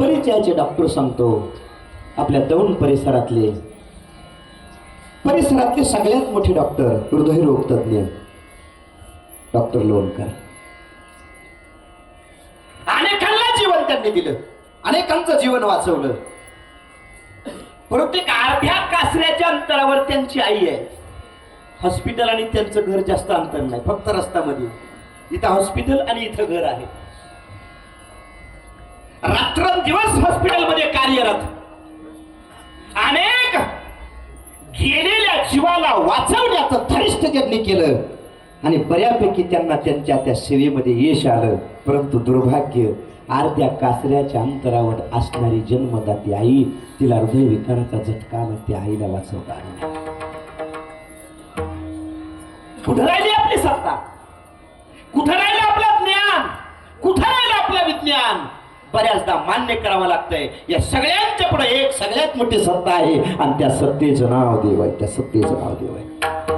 परिचयाचे डॉक्टर सांगतो आपल्या दौंड परिसरातले. परिसरातले सगळ्यात मोठे डॉक्टर हृदयरोग तज्ज्ञ डॉक्टर लोणकर. अनेकांना जीवन त्यांनी दिलं. अनेकांचं जीवन वाचवलं. परंतु एक अर्ध्या कासऱ्याच्या अंतरावर त्यांची आई आहे. हॉस्पिटल आणि त्यांचं घर जास्त अंतर नाही फक्त रस्त्यामध्ये. इथं हॉस्पिटल आणि इथं घर आहे. रात्रंदिवस हॉस्पिटलमध्ये कार्यरत. अनेक गेलेल्या जीवाला वाचवण्याचं थरिष्ठ त्यांनी केलं. आणि बऱ्यापैकी त्यांना त्यांच्या त्या सेवेमध्ये यश आलं. परंतु दुर्भाग्य अर्ध्या कासऱ्याच्या अंतरावर असणारी जन्मदाती आई तिला हृदयविकाराचा झटका आला त्या आईला वाचवता कुठं राहिली आपली सत्ता? कुठं राहिलं आपलं ज्ञान कुठं राहिलं आपलं विज्ञान बऱ्याचदा मान्य करावं लागतंय. या सगळ्यांच्या पुढे एक सगळ्यात मोठी सत्ता आहे. आणि त्या सत्तेचं नाव देव आहे त्या सत्तेचं नाव देव आहे